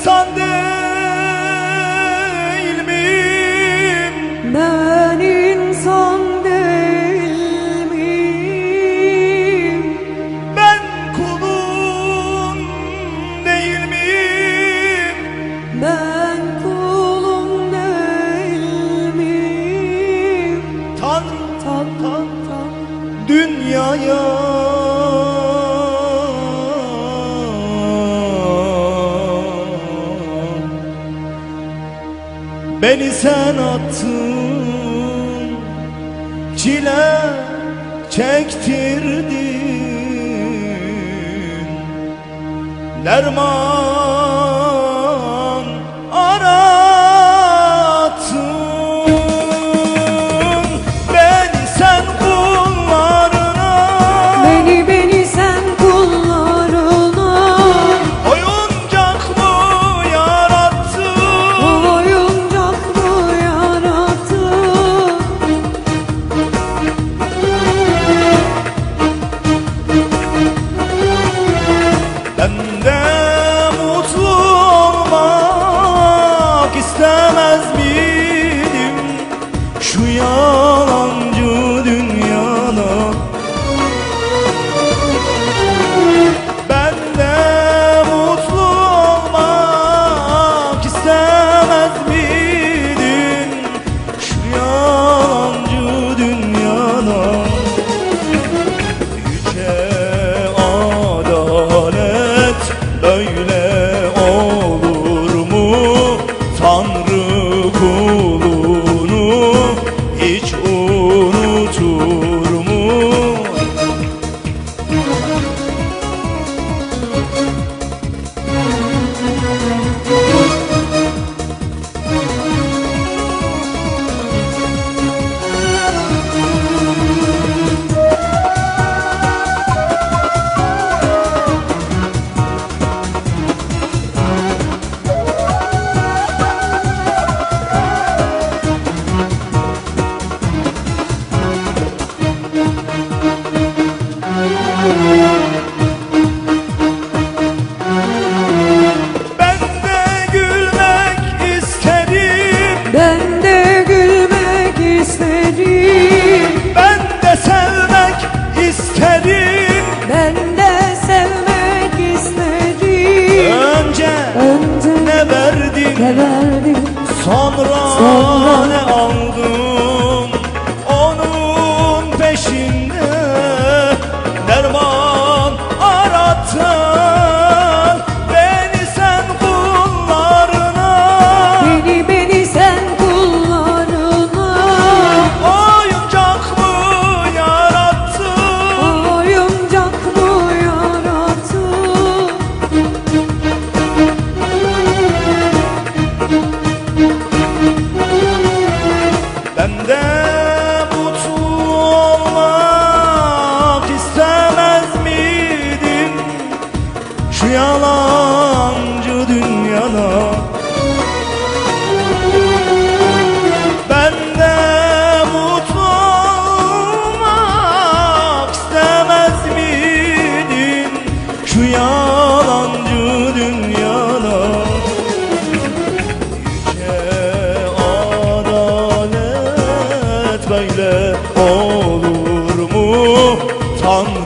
sandım. Beni sen attın Çile çektirdin. Derman com Müzik Ben de mutlu olmak istemez miydim? Şu yalancı dünyada on